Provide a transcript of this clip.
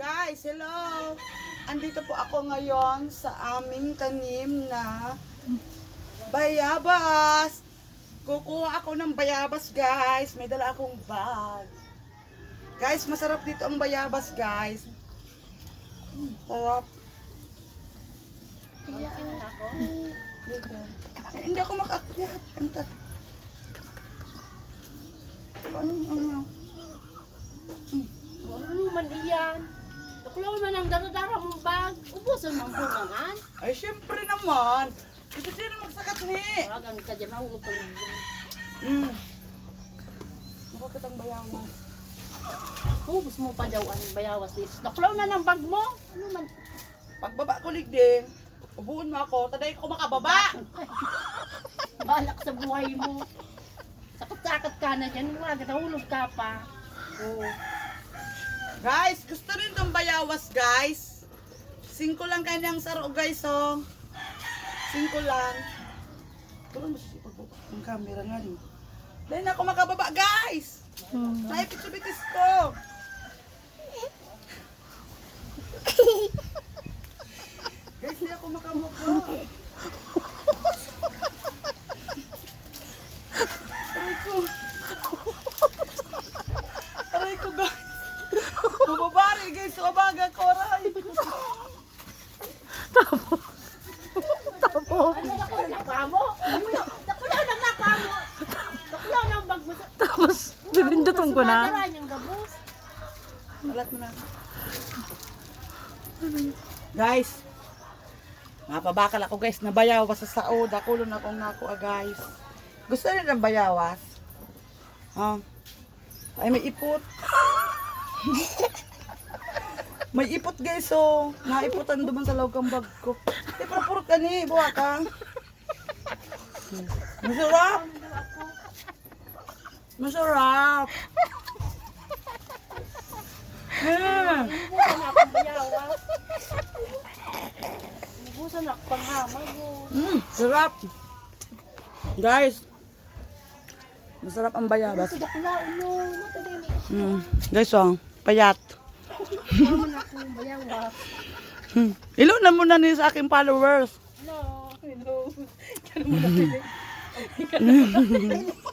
Guys, hello! Andito po ako ngayon sa aming tanim na bayabas. Kukuha ako ng bayabas, guys. May dala akong bag. Guys, masarap dito ang bayabas, guys. Sarap. Eh, Hindi ako makakyat. Ano, ano? Ano man iyan? Tuklaw man ang daradara mong bag. Ubusan mong bungangan. Ay, syempre naman. Gusto sino magsakat ni. Wagan ka dyan ako pa rin. Mm. Bakit ang bayawas? Ubus mo pa daw ang bayawas dito. Tuklaw na ng bag mo. Ano man? Pagbaba ko ligding, ubuon mo ako, taday ko makababa. Balak sa buhay mo. Sakot-sakot ka na dyan. Wag, nahulog ka pa. Oo. Guys, gusto rin itong bayawas, guys. Singko lang kanyang saro, guys, oh. Singko lang. Tulong mo siya pagbaba ng camera nga rin. Dahil na ako makababa, guys. Naipit-bitis ko. guys, di ako makamukha. Aray ko. Aray ko, guys. Bumabari, guys. Aray. Ano na ko nakamo? Tuklaw na nakamo. Tapos, bibindutin ko na. Gabos. Mo na. Guys, mapabakal ako guys na bayawas sa saod. Ako na akong nako guys. Gusto rin ng bayawas? Ha? Ay, may ipot. may ipot guys oh. Naiputan duman sa loob ng bag ko. Eh, parang ka ni. Buha ka. Masarap. Masarap. Hmm. Mm, sarap. Guys, masarap ang bayabas. Mm, guys, oh, payat. Hmm. Ilo na muna ni sa aking followers. No. Hello.